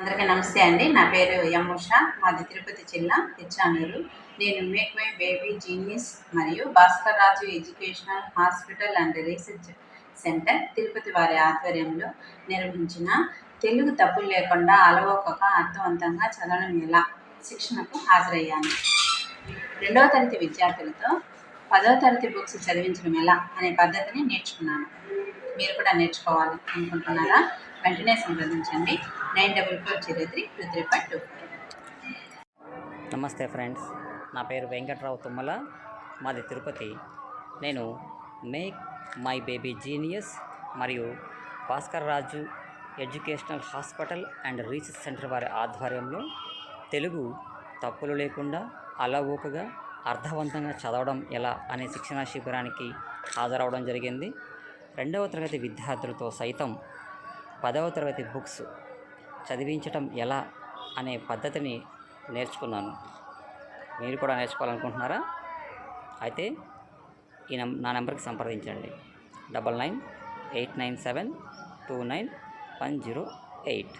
అందరికీ నమస్తే అండి. నా పేరు ఎం మాది తిరుపతి జిల్లా తిచ్చానూరు నేను మేక్ మై బేబీ జీనియస్ మరియు Bhaskar Raju educational hospital and research centre Tirupati వారి ఆధ్వర్యంలో నిర్వహించిన తెలుగు తప్పులు లేకుండా అలవోకక అర్థవంతంగా చదవడం ఎలా? శిక్షణకు హాజరయ్యాను. రెండవ తరగతి విద్యార్థులతో పదవ తరగతి బుక్స్ చదివించడం ఎలా అనే పద్ధతిని నేర్చుకున్నాను. మీరు కూడా నేర్చుకోవాలి అనుకుంటున్నారా? వెంటనే సంప్రదించండి. Nine double four zero three two three five two నమస్తే ఫ్రెండ్స్ నా పేరు వెంకట్రావు తుమ్మల మాది తిరుపతి. నేను మేక్ మై బేబీ జీనియస్ మరియు Bhaskar Raju educational hospital and research centre వారి ఆధ్వర్యంలో తెలుగు తప్పులు లేకుండా అలవోకగా అర్థవంతంగా చదవడం ఎలా అనే శిక్షణా శిబిరానికి హాజరవడం జరిగింది. రెండవ తరగతి విద్యార్థులతో సైతం పదవ తరగతి బుక్స్ చదివించటం ఎలా అనే పద్ధతిని నేర్చుకున్నాను. మీరు కూడా నేర్చుకోవాలనుకుంటున్నారా? అయితే ఈ నం నా నెంబర్కి సంప్రదించండి. Double nine eight nine seven two nine one zero eight.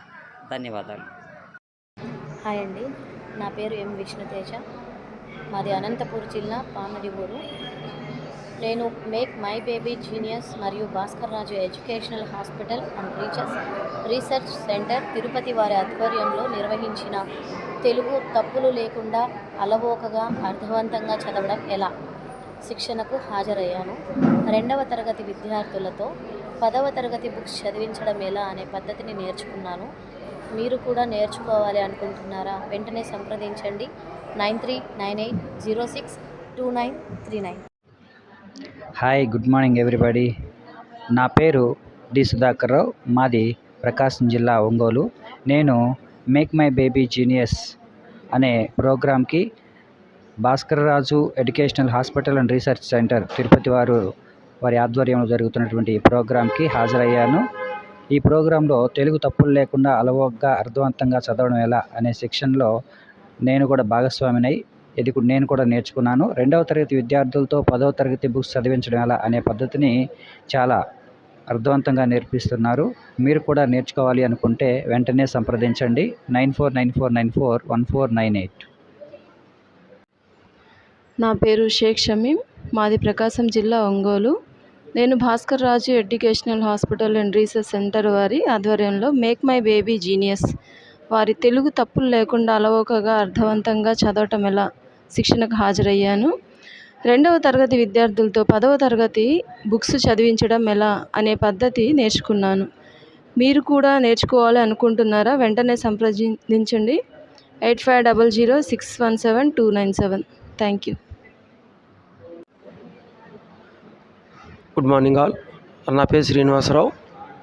ధన్యవాదాలు. హాయ్ అండి. నా పేరు ఎం విష్ణుతేజ. మాది అనంతపూర్ జిల్లా పామడి ఊరు. నేను మేక్ మై బేబీ జీనియస్ మరియు Bhaskar Raju educational hospital and research research centre Tirupati వారి ఆధ్వర్యంలో నిర్వహించిన తెలుగు తప్పులు లేకుండా అలవోకగా అర్థవంతంగా చదవడం ఎలా? శిక్షణకు హాజరయ్యాను. రెండవ తరగతి విద్యార్థులతో పదవ తరగతి బుక్స్ చదివించడం ఎలా అనే పద్ధతిని నేర్చుకున్నాను. మీరు కూడా నేర్చుకోవాలి అనుకుంటున్నారా? వెంటనే సంప్రదించండి. Nine three nine eight zero six two nine three nine. Hi good morning everybody నా పేరు డి సుధాకర్ రావు మాది ప్రకాశం జిల్లా ఒంగోలు. నేను మేక్ మై బేబీ జీనియస్ అనే ప్రోగ్రామ్కి Bhaskar Raju educational hospital and research centre Tirupati వారు వారి ఆధ్వర్యంలో జరుగుతున్నటువంటి ఈ ప్రోగ్రామ్కి హాజరయ్యాను. ఈ ప్రోగ్రాంలో తెలుగు తప్పులు లేకుండా అలవోగ్గా అర్థవంతంగా చదవడం ఎలా అనే సెక్షన్లో నేను కూడా భాగస్వామినై ఇది నేను కూడా నేర్చుకున్నాను. రెండవ తరగతి విద్యార్థులతో పదవ తరగతి బుక్స్ చదివించడం ఎలా అనే పద్ధతిని చాలా అర్థవంతంగా నేర్పిస్తున్నారు. మీరు కూడా నేర్చుకోవాలి అనుకుంటే వెంటనే సంప్రదించండి. Nine four nine four nine four one four nine eight. నా పేరు షేక్ షమీం. మాది ప్రకాశం జిల్లా ఒంగోలు. నేను Bhaskar Raju educational hospital and research centre వారి ఆధ్వర్యంలో మేక్ మై బేబీ జీనియస్ వారి తెలుగు తప్పులు లేకుండా అలవోకగా అర్థవంతంగా చదవటం ఎలా? శిక్షణకు హాజరయ్యాను. రెండవ తరగతి విద్యార్థులతో పదవ తరగతి బుక్స్ చదివించడం ఎలా? అనే పద్ధతి నేర్చుకున్నాను. మీరు కూడా నేర్చుకోవాలి అనుకుంటున్నారా? వెంటనే సంప్రదించండి. Eight five double zero six one seven two nine seven. Thank you. Good morning all. నా పేరు శ్రీనివాసరావు.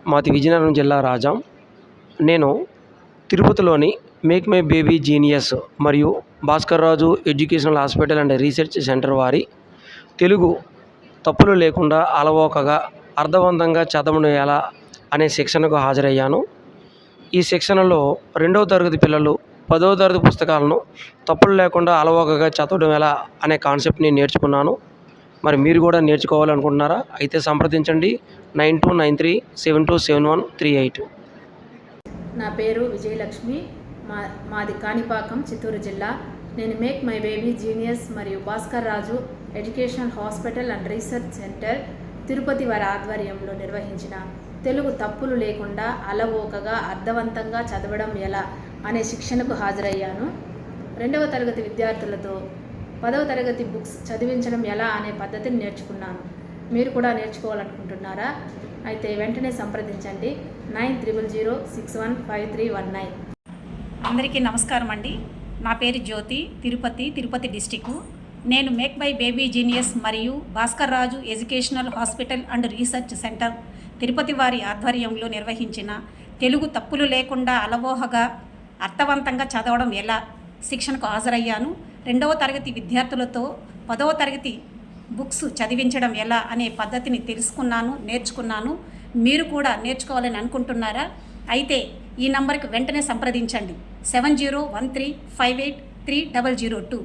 మాది విజయనగరం జిల్లా రాజాం. నేను తిరుపతిలోని మేక్ మై బేబీ జీనియస్ మరియు Bhaskar Raju educational hospital and research centre వారి తెలుగు తప్పులు లేకుండా అలవోకగా అర్థవంతంగా చదవడం ఎలా అనే శిక్షణకు హాజరయ్యాను. ఈ శిక్షణలో రెండవ తరగతి పిల్లలు పదవ తరగతి పుస్తకాలను తప్పులు లేకుండా అలవోకగా చదవడం ఎలా అనే కాన్సెప్ట్ని నేర్చుకున్నాను. మరి మీరు కూడా నేర్చుకోవాలనుకుంటున్నారా? అయితే సంప్రదించండి. Nine two nine three seven two seven one three eight. నా పేరు విజయలక్ష్మి. మా మాది కాణిపాకం చిత్తూరు జిల్లా. నేను మేక్ మై బేబీ జీనియస్ మరియు Bhaskar Raju educational hospital and research centre Tirupati వారి ఆధ్వర్యంలో నిర్వహించిన తెలుగు తప్పులు లేకుండా అలవోకగా అర్థవంతంగా చదవడం ఎలా అనే శిక్షణకు హాజరయ్యాను. రెండవ తరగతి విద్యార్థులతో పదవ తరగతి బుక్స్ చదివించడం ఎలా అనే పద్ధతిని నేర్చుకున్నాను. మీరు కూడా నేర్చుకోవాలనుకుంటున్నారా? అయితే వెంటనే సంప్రదించండి. Nine triple zero six one five three one nine. అందరికీ నమస్కారం అండి. నా పేరు జ్యోతి తిరుపతి తిరుపతి డిస్టిక్ నేను మేక్ బై బేబీ జీనియస్ మరియు Bhaskar Raju educational hospital and research centre Tirupati వారి ఆధ్వర్యంలో నిర్వహించిన తెలుగు తప్పులు లేకుండా అలవోహగా అర్థవంతంగా చదవడం ఎలా శిక్షణకు హాజరయ్యాను. రెండవ తరగతి విద్యార్థులతో పదవ తరగతి బుక్స్ చదివించడం ఎలా అనే పద్ధతిని తెలుసుకున్నాను నేర్చుకున్నాను. మీరు కూడా నేర్చుకోవాలని అనుకుంటున్నారా? అయితే ఈ నంబర్కి వెంటనే సంప్రదించండి. Seven zero one three five eight three double zero two.